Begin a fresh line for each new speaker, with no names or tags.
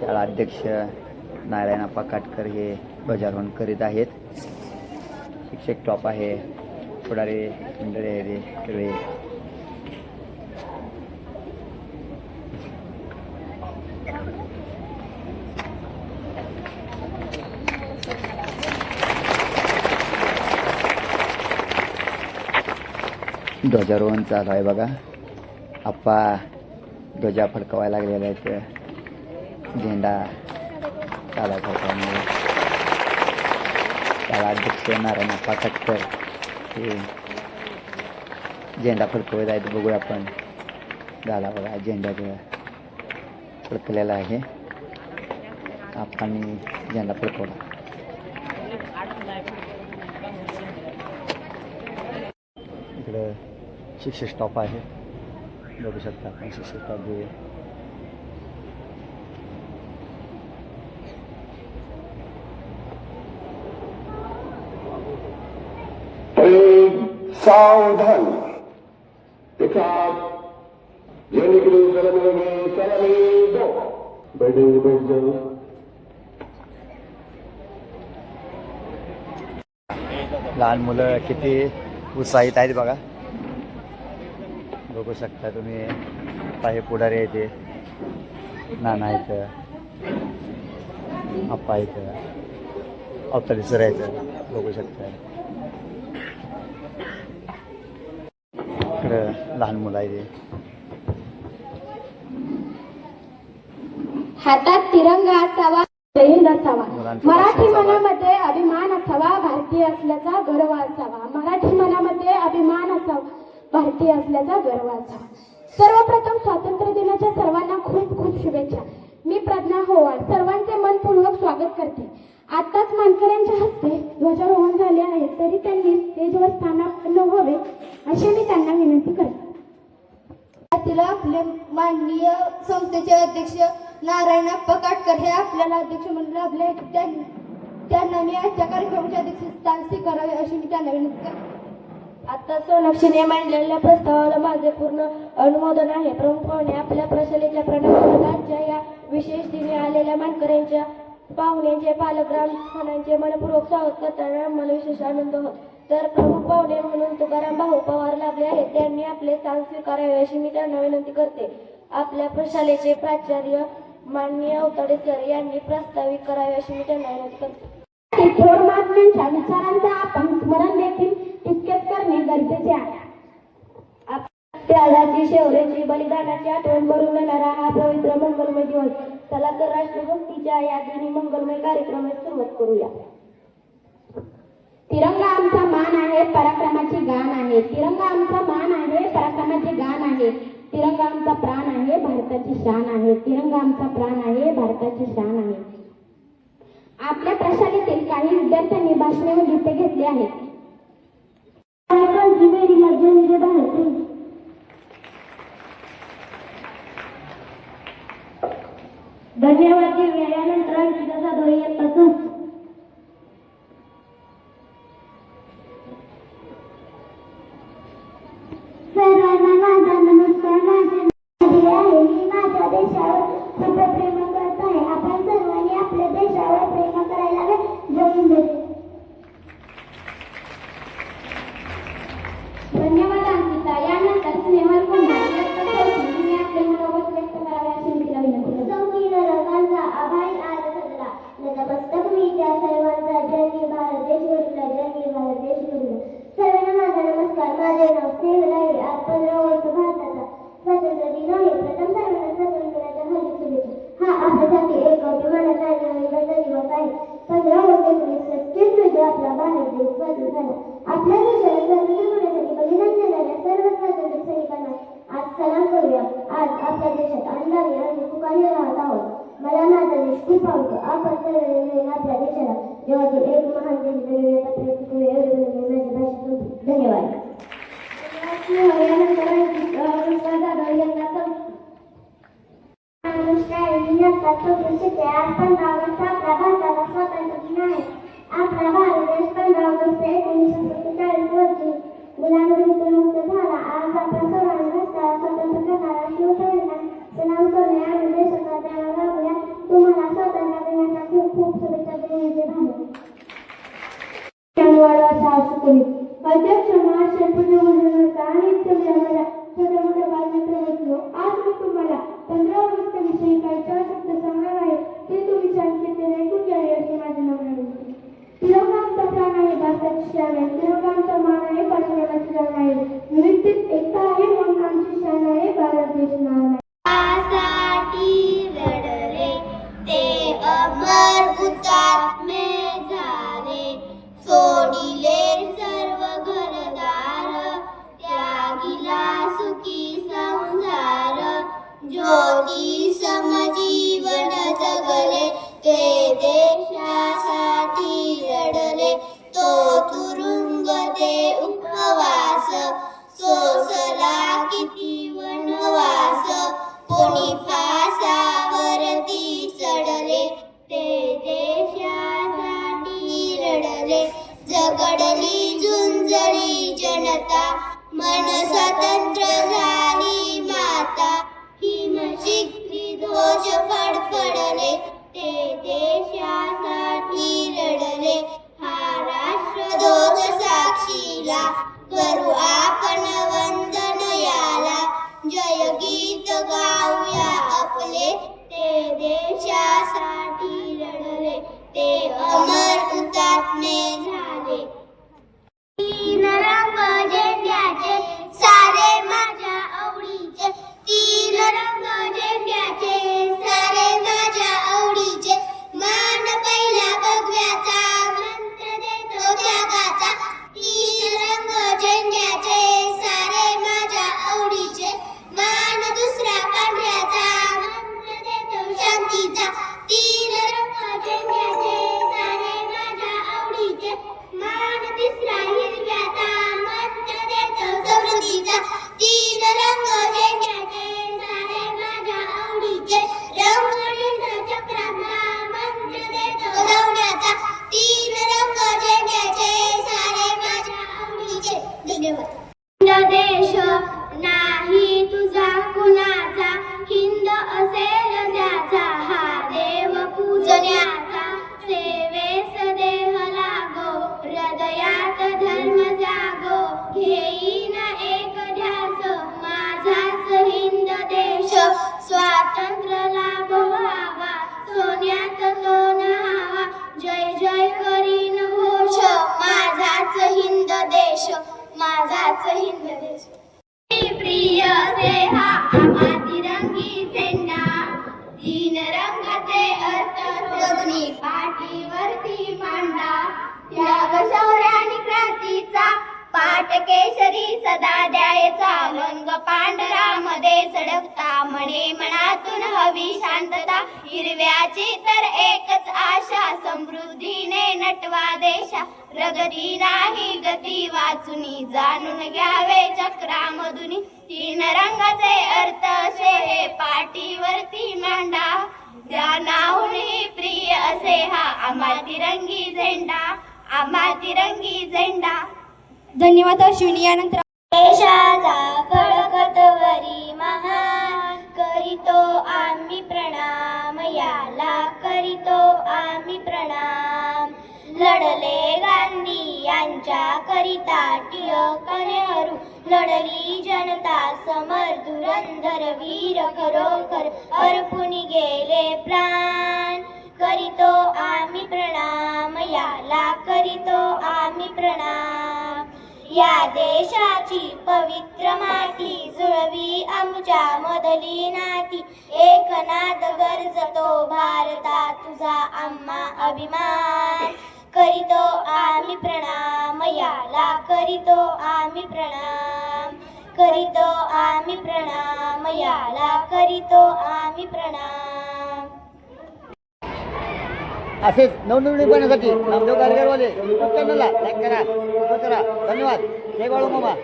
शाळा अध्यक्ष नारायणप्पा काटकर हे ध्वजारोहण करीत आहेत. शिक्षक टॉप आहे. पुढारे मंडळी आहे रे ध्वजारोहण चालू आहे बघा. आप्पा ध्वजा फडकवायला लागलेला आहेत. झेंडा चालत होता मग अध्यक्ष नारायण आप्पा खटकर हे झेंडा फडकवत आहेत. बघूया आपण. झाला बघा झेंडा जो फडकलेला आहे. आपण झेंडा फडकवला. इकडं शिक्षक स्टॉप आहे. बघू शकता आपण. शिक्षक स्टॉप घेऊया
सावधान। सलामी सलामी दो बैठे बैठ जाओ
लहान मुलं किती उत्साहित आहेत बघा. बघू शकता तुम्ही. पाहे पुढारी आहे ते. नाना आहेत. आप्पा आहेत. अवतारी सर आहेत. बघू शकता. इकडं लहान मुलं आहे ते.
हातात तिरंगा असावा शहीद असावा. मराठी. मनामध्ये अभिमान असावा भारतीय असल्याचा गर्व असावा. मराठी मनामध्ये अभिमान असावा भारतीय असल्याचा गर्व असावा. सर्वप्रथम स्वातंत्र्य दिनाच्या सर्वांना खूप खूप शुभेच्छा. मी प्रज्ञा होवाळ सर्वांचे मनपूर्वक स्वागत करते. आताच मानकऱ्यांच्या हस्ते ध्वजारोहण झाले आहे तरी त्यांनी स्टेजवर स्थानापन्न व्हावे अशी मी त्यांना विनंती करते
तिला आपले माननीय संस्थेचे अध्यक्ष नारायण अप्पा काटकर हे आपल्याला अध्यक्ष म्हणून लाभले त्यां- त्यांना मी आजच्या कार्यक्रमाचे अध्यक्ष स्थान स्वीकारावे अशी मी त्यांना विनंती करते. आता सोनाक्षीने मांडलेल्या प्रस्तावाला माझे पूर्ण अनुमोदन आहे. प्रमुख पाहुणे आपल्या प्रशालेच्या प्रणवाच्या या विशेष दिनी आलेल्या मानकऱ्यांच्या पाहुण्यांचे पालक ग्रामस्थानांचे मनपूर्वक स्वागत करताना मला विशेष आनंद होतो. तर प्रमुख पाहुणे म्हणून तुकाराम भाऊ पवार लाभले आहेत. त्यांनी आपले स्थान स्वीकारावे अशी मी त्यांना विनंती करते. आपल्या प्रशालेचे प्राचार्य माननीय अवताडे सर यांनी प्रस्तावित करावे अशी मी त्यांना विनंती करते.
थोर महात्म्यांच्या विचारांचा आपण स्मरण देखील तितकेच करणे गरजेचे आहे.
त्यागाची शौर्याची बलिदानाची आठवण भरून येणारा हा पवित्र मंगलमय दिवस. चला तर राष्ट्रभक्तीच्या या दिनी मंगलमय कार्यक्रमास सुरुवात करूया.
तिरंगा आमचा मान आहे पराक्रमाचे गाण आहे. तिरंगा आमचा मान आहे पराक्रमाचे गाण आहे. तिरंगा आमचा प्राण आहे भारताची शान आहे. तिरंगा आमचा प्राण आहे भारताची शान आहे. आपल्या प्रशालेतील काही विद्यार्थ्यांनी भाषणे व गीते घेतली आहेत.
धन्यवाद देऊया यानंतर आणखी येत दोन
शुभेच्छा एक अभिमानाचा आणि आनंदाचा दिवस आहे. पंधरा ऑगस्ट एकोणीसशे सत्तीस रोजी आपला भारत देश स्वातंत्र्य झाला. आपल्या देशाला स्वातंत्र्य होण्यासाठी बलिदान देणाऱ्या सर्व स्वातंत्र्य सैनिकांना आज सलाम करूया. आज आपल्या देशात अन्नधान्य आणि सुखाने राहत आहोत. मला माझा देश खूप आवडतो. आपण सर्वजण आपल्या देशाला जगातील एक महान देश बनवण्याचा प्रयत्न करूया. एवढे म्हणून माझी भाषा धन्यवाद
यानंतर आणखी अनुष्का जाधव यांना सं-
नमस्कार मी आता आज पण ऑगस्ट आपल्या भारताला स्वातंत्र्य दिन आहे आपला भारत देश पंधरा
झगडली झुंजली जनता. मन स्वतंत्र झाली माता. हिमशिखरी दोष फडफडले. ते देशासाठी रडले हा दोष साक्षीला. करू आपण वंदन याला. जय गीत गाऊया आपले. ते देशासाठी लढले. ते अमर हुतात्मे पाठीवरती मांडा. त्याग शौर्य आणि क्रांतीचा पाठ केशरी सदा द्यायचा रंग पांढरा जगता म्हणे मनातून हवी शांतता हिरव्याची तर एकच आशा समृद्धीने नटवा देशा. प्रगती नाही गती वाचुनी जाणून घ्यावे चक्रामधुनी. तीन रंगाचे अर्थ असे हे पाठीवरती मांडा. ज्ञानाहूनही प्रिय असे हा आम्हा तिरंगी झेंडा आम्हा तिरंगी झेंडा.
धन्यवाद अश्विनी यानंतर
त्यांच्या करिता टिळक नेहरू लढली जनता समर धुरंधर वीर खरोखर. अर्पुनी गेले प्राण. करीतो आम्ही प्रणाम याला करीतो आम्ही प्रणाम. या देशाची पवित्र माती जुळवी आमच्या मधली नाती. एकनाद गरजतो भारता तुझा आम्हा अभिमान. करीतो आम्ही प्रणाम याला करीतो आम्ही प्रणाम. करीतो आम्ही प्रणाम याला करीतो आम्ही प्रणाम.
असेच नवनवीन पाहण्यासाठी नामदेव गारगरवाले चॅनलला लाईक करा करा. धन्यवाद. जय बाळू मामा.